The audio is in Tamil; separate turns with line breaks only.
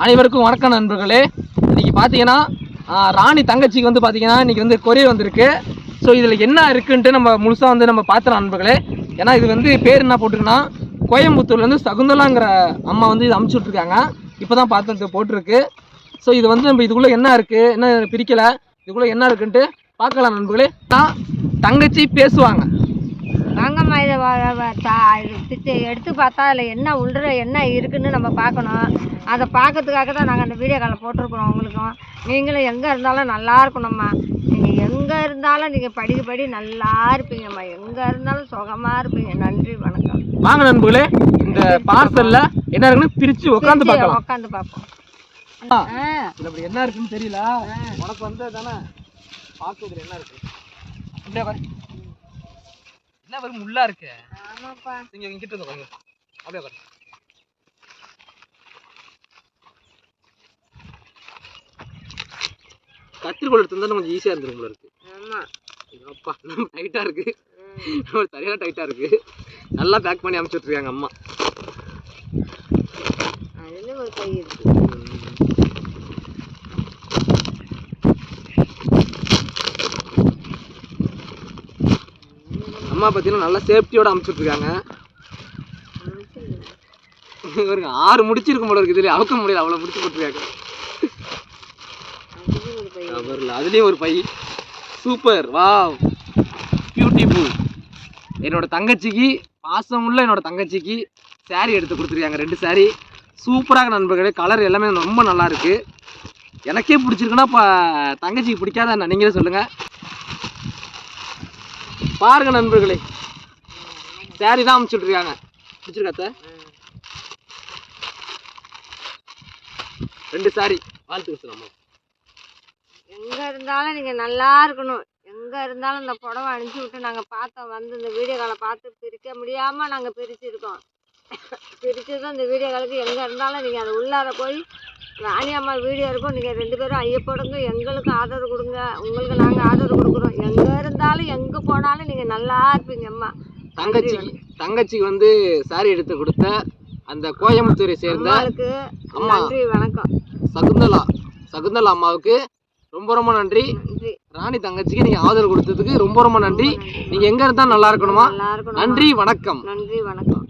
அனைவருக்கும் வணக்கம் நண்பர்களே. இன்றைக்கி பார்த்தீங்கன்னா ராணி தங்கச்சிக்கு வந்து பார்த்தீங்கன்னா இன்றைக்கி வந்து கொரியர் வந்திருக்கு. ஸோ இதில் என்ன இருக்குன்ட்டு நம்ம முழுசாக வந்து நம்ம பார்த்துலாம் நண்பர்களே. ஏன்னா இது வந்து பேர் என்ன போட்டிருக்குன்னா கோயம்புத்தூர்லேருந்து சகுந்தலாங்கிற அம்மா வந்து இது அமுச்சு விட்ருக்காங்க இப்போ தான் பார்த்து போட்டிருக்கு. ஸோ இது வந்து நம்ம இதுக்குள்ளே என்ன இருக்குது என்ன பிரிக்கலை இதுக்குள்ளே என்ன இருக்குன்ட்டு பார்க்கலாம் நண்பர்களே. தான் தங்கச்சி பேசுவாங்க.
வாங்கம்மா இதை பிச்சு எடுத்து பார்த்தா அதில் என்ன உள்ள என்ன இருக்குன்னு நம்ம பார்க்கணும். அதை பார்க்கறதுக்காக தான் நாங்கள் அந்த வீடியோ காலில் போட்டிருக்கிறோம் உங்களுக்கும். நீங்களும் எங்கே இருந்தாலும் நல்லா இருக்கணும்மா நீங்கள் எங்கே இருந்தாலும் நீங்கள் படிக்க படி நல்லா இருப்பீங்கம்மா எங்கே இருந்தாலும் சுகமாக இருப்பீங்க. நன்றி வணக்கம்.
வாங்க நண்பர்களே இந்த பார்சல்ல என்ன இருக்குன்னு பிரிச்சு உட்காந்து பார்க்கலாம்.
உட்காந்து பார்ப்போம்.
என்ன இருக்குன்னு தெரியல. உனக்கு வந்து தானே பார்க்குறதுல என்ன இருக்கு? அப்படியே. என்ன வரும் முள்ளா இருக்கு?
ஆமாப்பா.
நீங்க இங்கிட்ட வந்து உட்காருங்க. அப்படியே உட்காரு. கத்திரிக்கோள் எடுத்து கொஞ்சம் ஈஸியா இருந்துரும் போல இருக்கு.
ஆமாம்
அப்பா நம்ம டைட்டா இருக்கு. நம்ம சரியான டைட்டா இருக்கு. நல்லா பேக் பண்ணி அனுப்பிச்சு விட்டுருக்காங்க அம்மா.
அதில் ஒரு கை இருக்கு?
அம்மா பார்த்தீங்கன்னா நல்லா சேஃப்டியோட அனுப்பிச்சு விட்டுருக்காங்க ஆறு முடிச்சிருக்கும் போல இருக்குது. இதுலேயே அவுக்க முடியல. அவ்வளோ முடிச்சு போட்டுருக்காங்க.
அதுலேயும் ஒரு
அதுலேயும் ஒரு பை. சூப்பர். வாவ். பியூட்டிஃபுல் என்னோட தங்கச்சிக்கு பாசம் உள்ள என்னோட தங்கச்சிக்கு சாரீ எடுத்து கொடுத்துருக்காங்க. ரெண்டு சாரீ சூப்பராக நண்பர்களே கலர் எல்லாமே ரொம்ப நல்லா இருக்கு. எனக்கே பிடிச்சிருக்குன்னா இப்போ தங்கச்சிக்கு பிடிக்காத நீங்களே சொல்லுங்கள் பாருங்க நண்பர்களே. சாரி தான் அமுச்சு விட்ருக்காங்க பிடிச்சிருக்காத்த ரெண்டு சாரி வாழ்த்துக்கு சொல்லலாமா
எங்கே இருந்தாலும் நீங்கள் நல்லா இருக்கணும். எங்கே இருந்தாலும் இந்த புடவை அனுப்பிச்சி விட்டு நாங்கள் பார்த்தோம். வந்து இந்த வீடியோ காலை பார்த்து பிரிக்க முடியாமல் நாங்கள் பிரிச்சிருக்கோம். பிரிச்சதும் இந்த வீடியோ காலுக்கு எங்கே இருந்தாலும் நீங்கள் அது உள்ளார போய் ராணி அம்மா வீடியோ இருக்கும். நீங்கள் ரெண்டு பேரும் ஐயப்படுங்க எங்களுக்கு ஆதரவு கொடுங்க. உங்களுக்கு நாங்கள் ஆதரவு கொடுக்குறோம். எங்கே இருந்தாலும் எங்கே போனாலும் நீங்கள் நல்லா இருப்பீங்க அம்மா.
தங்கச்சிக்கு தங்கச்சிக்கு வந்து சாரி எடுத்து கொடுத்த அந்த கோயம்புத்தூரை சேர்ந்த அம்மா.
வணக்கம்.
சகுந்தலா சகுந்தலா அம்மாவுக்கு ரொம்ப ரொம்ப
நன்றி.
ராணி தங்கச்சிக்கு நீங்க ஆதரவு கொடுத்ததுக்கு ரொம்ப ரொம்ப நன்றி. நீங்க எங்க இருந்தா நல்லா இருக்கணுமா?
நல்லா இருக்கணும்?
நன்றி வணக்கம்.
நன்றி வணக்கம்.